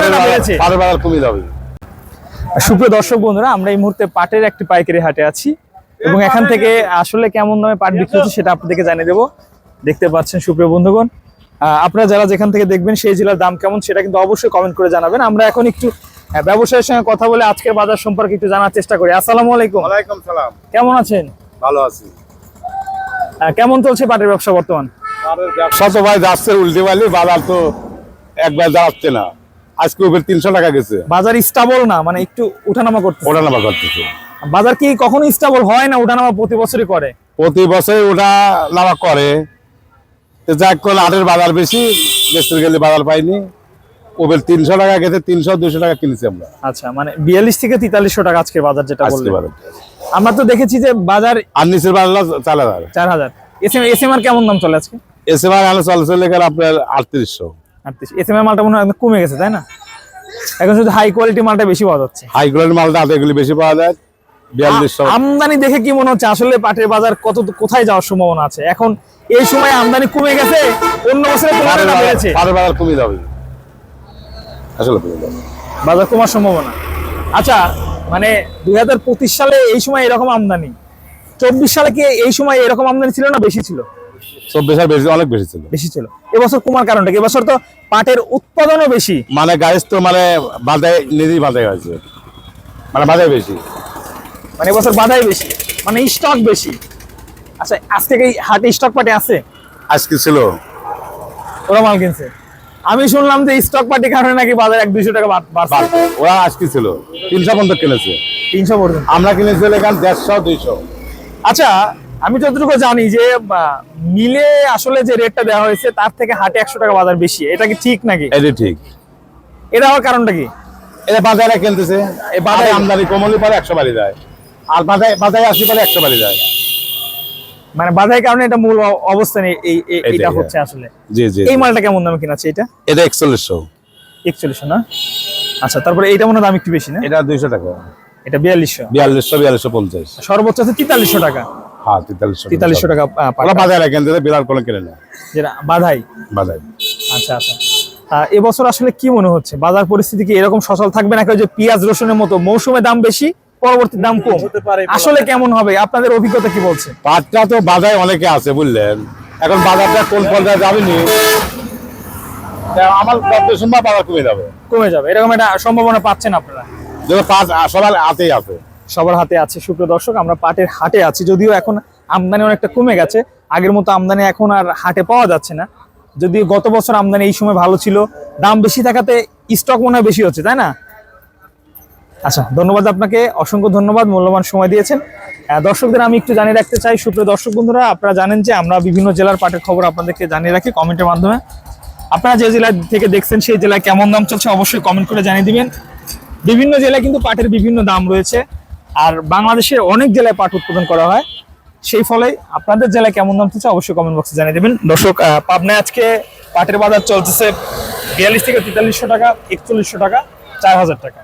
পাটের বাজার- কমে যাবে সুপ্রিয় দর্শক বন্ধুরা আমরা এই মুহূর্তে পাটের একটি পাইকারি হাটে আছি এবং এখান থেকে আসলে কেমন দামে পাট বিক্রি হচ্ছে সেটা আপনাদেরকে জানিয়ে দেবো। দেখতে পাচ্ছেন সুপ্রিয় বন্ধুগণ। আহ, আপনারা যারা যেখান থেকে দেখবেন সেই জেলার দাম কেমন সেটা কিন্তু অবশ্যই কমেন্ট করে জানাবেন। আমরা এখন একটু ব্যবসায়ীর সঙ্গে কথা বলে আজকের বাজার সম্পর্কে একটু জানার চেষ্টা করি। আসসালামু আলাইকুম। ওয়ালাইকুম সালাম। কেমন আছেন? ভালো আছি। কেমন চলছে পাটের ব্যবসা বর্তমান? ব্যবসা তো ভাই যাচ্ছে উল্টে বাজার তো একবার যাচ্ছে না। আজকে ওপর তিনশো টাকা গেছে। বাজার স্টাবল না মানে একটু উঠানামা করতে ওটা নামা করতেছে। বাজার কি কখনো স্টাবল হয় না উঠানামা প্রতি বছরই করে? প্রতি বছর ওটা নামা করে। যাক করলে আটের বাজার বেশি বেশি গেলে বাজার পাইনি। ওপর তিনশো টাকা গেছে তিনশো দুশো টাকা কিনেছি আমরা। আচ্ছা মানে বিয়াল্লিশ থেকে তেতাল্লিশশো টাকা আজকে বাজার যেটা বললেন। আমরা তো দেখেছি যে বাজার আর নিচের বাজার চার হাজার। চার হাজার। এস এম এম আর কেমন দাম চলে আজকে? এসে বার আলো চলছে লেখার আপনার আটত্রিশশো। আটত্রিশ। এস এম এর মালটা মনে হয় কমে গেছে তাই না? এখন শুধু হাই কোয়ালিটি মালটা বেশি পাওয়া যাচ্ছে। হাই কোয়ালিটির মালটা এগুলি বেশি পাওয়া যায় আমদানি দেখে কি মনে হচ্ছে? আসলে পাটের বাজার কত কোথায় যাওয়ার সম্ভাবনা আছে? এখন এই সময় আমদানি কমে গেছে অন্য তুলনায় পাটের না বাজার বেড়েছে। পাটের বাজার কমে যাবে। আসলে কমে যাবে। বাজার কমার সম্ভাবনা। আচ্ছা মানে দুই হাজার পঁচিশ সালে এই সময় এরকম আমদানি। চব্বিশ সালে কি এই সময় এরকম আমদানি ছিল না বেশি ছিল? চব্বিশ আর বেশি অনেক বেশি ছিল। বেশি ছিল। এবছর কমার কারণটা কি? এবছর তো পাটের উৎপাদনও বেশি। মানে গাইস তো মানে বাধাই নিজেই বাধাই হয়েছে। মানে বাধাই বেশি। মানে এবছর বাধাই বেশি। মানে স্টক বেশি। আচ্ছা আজ থেকে এই হাটে স্টক পাটে আছে? আজকে ছিল। ওরা মাল কিনছে। আমি শুনলাম যে স্টক পার্টি কারণে নাকি বাজার এক দুইশো টাকা বাড়- বাড়ছে। ওরা আজকে ছিল। তিনশো পর্যন্ত কিনেছে। তিনশো পর্যন্ত। আমরা কিনেছি এখান দেড়শো দুইশো। আচ্ছা আমি যতটুকু জানি যে মিলে আসলে যে রেটটা দেওয়া হয়েছে তার থেকে হাটে একশো টাকা বাজার বেশি। এটা কি ঠিক নাকি? এটি ঠিক। এটা হওয়ার কারণটা কি? এটা বাজারে কিনতেছে এই বাজারে আমদানি কমলি পরে একশো বাড়ি যায়। আর বাজারে বাজারে আসি পরে একশো বাড়ি যায়। মানে বাধাই কারণে এটা মূল অবস্থান এই- এটা হ্যাঁ। হচ্ছে আসলে। জি জি এই মালটা কেমন দামে কিনাচ্ছে এটা? এটা একচল্লিশশো। একচল্লিশশো না? আচ্ছা তারপরে এইটা মনে হয় দাম একটু বেশি না? এটা দুইশো টাকা। এটা বিয়াল্লিশশো। বিয়াল্লিশশো বিয়াল্লিশশো পঞ্চাশ। সর্বোচ্চ আছে তেতাল্লিশশো টাকা। হ্যাঁ তেতাল্লিশশো টাকা। কিনে যেটা বাধাই? আচ্ছা আচ্ছা। এবছর আসলে কি মনে হচ্ছে? বাজার পরিস্থিতি কি এরকম সচল থাকবে নাকি যে পেঁয়াজ রসুনের মতো মৌসুমে দাম বেশি পরবর্তী দাম কম? আসলে কেমন হবে? আপনাদের অভিজ্ঞতা কি বলছে? পাটটা তো বাজারে অনেকে আছে বুঝলেন? এখন বাজারটা কোন পর্যায়ে যাবেনি? আমার কত সম্ভব বাজার কমে যাবে। কমে যাবে। এরকম একটা সম্ভাবনা পাচ্ছেন আপনারা? যেটা পাঁচ সবার হাতেই আছে। সবার হাতে আছে। শুক্র দর্শক, আমরা পাটের হাটে আছি। যদিও এখন আমদানি অনেকটা কমে গেছে। আগের মতো আমদানি এখন আর হাটে পাওয়া যাচ্ছে না। যদিও গত বছর আমদানি এই সময় ভালো ছিল। দাম বেশি থাকাতে স্টক মনে হয় বেশি হচ্ছে, তাই না? আচ্ছা ধন্যবাদ আপনাকে। অসংখ্য ধন্যবাদ, মূল্যবান সময় দিয়েছেন। দর্শকদের আমি একটু জানিয়ে রাখতে চাই। সুপ্রিয় দর্শক বন্ধুরা, আপনারা জানেন যে আমরা বিভিন্ন জেলার পাটের খবর আপনাদেরকে জানিয়ে রাখি কমেন্টের মাধ্যমে। আপনারা যে জেলা থেকে দেখছেন, সেই জেলায় কেমন দাম চলছে অবশ্যই কমেন্ট করে জানিয়ে দিবেন। বিভিন্ন জেলায় কিন্তু পাটের বিভিন্ন দাম রয়েছে। আর বাংলাদেশের অনেক জেলায় পাট উৎপাদন করা হয়। সেই ফলে আপনাদের জেলায় কেমন দাম চলছে অবশ্যই কমেন্ট বক্সে জানিয়ে দেবেন। দর্শক পাবনায় আজকে পাটের বাজার চলতেছে বিয়াল্লিশ থেকে তেতাল্লিশশো টাকা, একচল্লিশশো টাকা, চার হাজার টাকা।